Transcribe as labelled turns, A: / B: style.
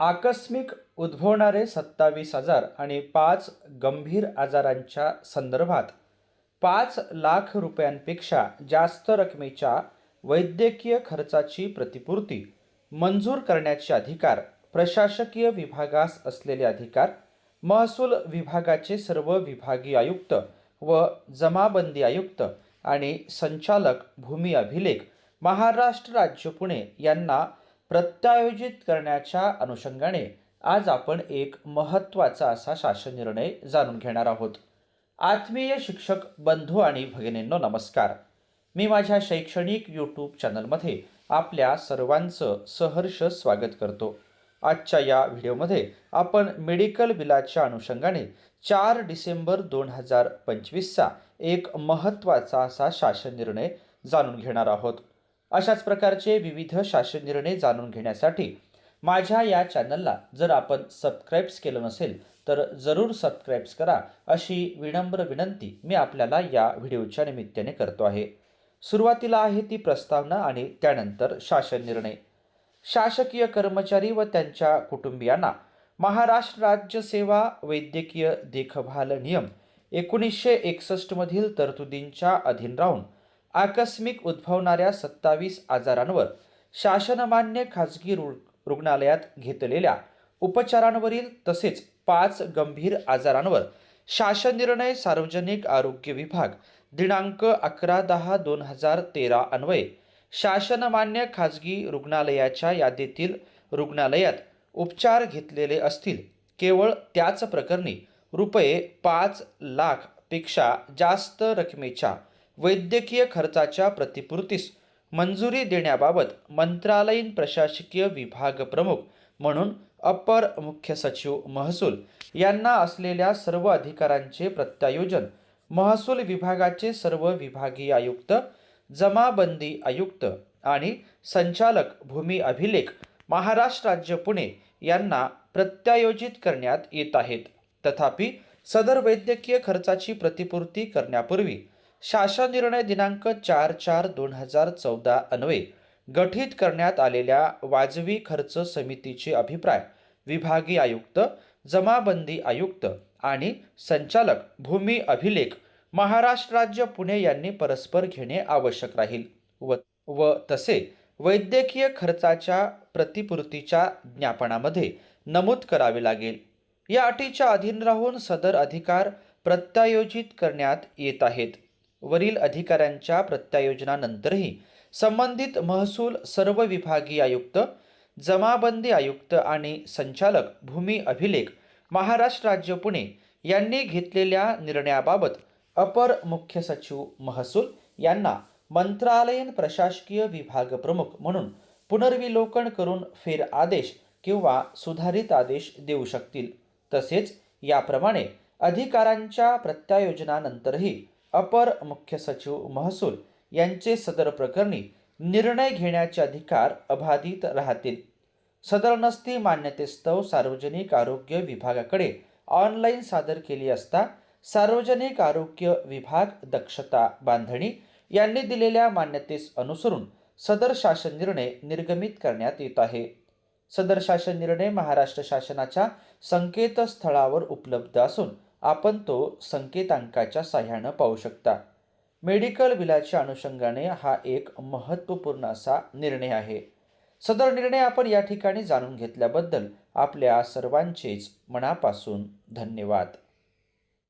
A: आकस्मिक उद्भवणारे सत्तावीस हजार आणि पाच गंभीर आजारांच्या संदर्भात पाच लाख रुपयांपेक्षा जास्त रकमेच्या वैद्यकीय खर्चाची प्रतिपूर्ती मंजूर करण्याचे अधिकार प्रशासकीय विभागास असलेले अधिकार महसूल विभागाचे सर्व विभागीय आयुक्त व जमाबंदी आयुक्त आणि संचालक भूमी अभिलेख महाराष्ट्र राज्य पुणे यांना प्रत्यायोजित करण्याच्या अनुषंगाने आज आपण एक महत्त्वाचा असा शासन निर्णय जाणून घेणार आहोत. आत्मीय शिक्षक बंधू आणि भगिनींनो नमस्कार. मी माझ्या शैक्षणिक यूट्यूब चॅनलमध्ये आपल्या सर्वांचं सहर्ष स्वागत करतो. आजच्या या व्हिडिओमध्ये आपण मेडिकल बिलाच्या अनुषंगाने चार डिसेंबर दोन हजार पंचवीसचा एक महत्त्वाचा असा शासन निर्णय जाणून घेणार आहोत. अशाच प्रकारचे विविध शासन निर्णय जाणून घेण्यासाठी माझ्या या चॅनलला जर आपण सबस्क्राईब्स केलं नसेल तर जरूर सबस्क्राईब्स करा अशी विनम्र विनंती मी आपल्याला या व्हिडिओच्या निमित्ताने करतो आहे. सुरुवातीला आहे ती प्रस्तावना आणि त्यानंतर शासन निर्णय. शासकीय कर्मचारी व त्यांच्या कुटुंबियांना महाराष्ट्र राज्य सेवा वैद्यकीय देखभाल नियम एकोणीसशे एकसष्टमधील तरतुदींच्या अधीन राहून आकस्मिक उद्भवणाऱ्या सत्तावीस आजारांवर शासनमान्य खाजगी रु रुग्णालयात घेतलेल्या उपचारांवरील तसेच पाच गंभीर आजारांवर शासन निर्णय सार्वजनिक आरोग्य विभाग दिनांक अकरा दहा दोन हजार तेरा अन्वये शासनमान्य खाजगी रुग्णालयाच्या यादीतील रुग्णालयात उपचार घेतलेले असतील. केवळ त्याच प्रकरणी रुपये पाच लाखपेक्षा जास्त रकमेच्या वैद्यकीय खर्चाच्या प्रतिपूर्तीस मंजुरी देण्याबाबत मंत्रालयीन प्रशासकीय विभाग प्रमुख म्हणून अपर मुख्य सचिव महसूल यांना असलेल्या सर्व अधिकारांचे प्रत्यायोजन महसूल विभागाचे सर्व विभागीय आयुक्त जमाबंदी आयुक्त आणि संचालक भूमी अभिलेख महाराष्ट्र राज्य पुणे यांना प्रत्यायोजित करण्यात येत आहेत. तथापि सदर वैद्यकीय खर्चाची प्रतिपूर्ती करण्यापूर्वी शासन निर्णय दिनांक चार चार दोन हजार चौदा अन्वये गठीत करण्यात आलेल्या वाजवी खर्च समितीचे अभिप्राय विभागीय आयुक्त जमाबंदी आयुक्त आणि संचालक भूमी अभिलेख महाराष्ट्र राज्य पुणे यांनी परस्पर घेणे आवश्यक राहील व व तसे वैद्यकीय खर्चाच्या प्रतिपूर्तीच्या ज्ञापनामध्ये नमूद करावे लागेल. या अटीच्या अधीन राहून सदर अधिकार प्रत्यायोजित करण्यात येत आहेत. वरील अधिकाऱ्यांच्या प्रत्यायोजनानंतरही संबंधित महसूल सर्व विभागीय आयुक्त जमाबंदी आयुक्त आणि संचालक भूमी अभिलेख महाराष्ट्र राज्य पुणे यांनी घेतलेल्या निर्णयाबाबत अपर मुख्य सचिव महसूल यांना मंत्रालयीन प्रशासकीय विभाग प्रमुख म्हणून पुनर्विलोकन करून फेर आदेश किंवा सुधारित आदेश देऊ शकतील. तसेच याप्रमाणे अधिकारांच्या प्रत्यायोजनानंतरही अपर मुख्य सचिव महसूल यांचे सदर प्रकरणी निर्णय घेण्याचे अधिकार अबाधित राहतील. सदर नसती मान्यतेस्तव सार्वजनिक आरोग्य विभागाकडे ऑनलाईन सादर केली असता सार्वजनिक आरोग्य विभाग दक्षता बांधणी यांनी दिलेल्या मान्यतेस अनुसरून सदर शासन निर्णय निर्गमित करण्यात येत आहे. सदर शासन निर्णय महाराष्ट्र शासनाच्या संकेतस्थळावर उपलब्ध असून आपण तो संकेतांकाच्या साह्यानं पाहू शकता. मेडिकल बिलाच्या अनुषंगाने हा एक महत्त्वपूर्ण असा निर्णय आहे. सदर निर्णय आपण या ठिकाणी जाणून घेतल्याबद्दल आपल्या सर्वांचेच मनापासून धन्यवाद.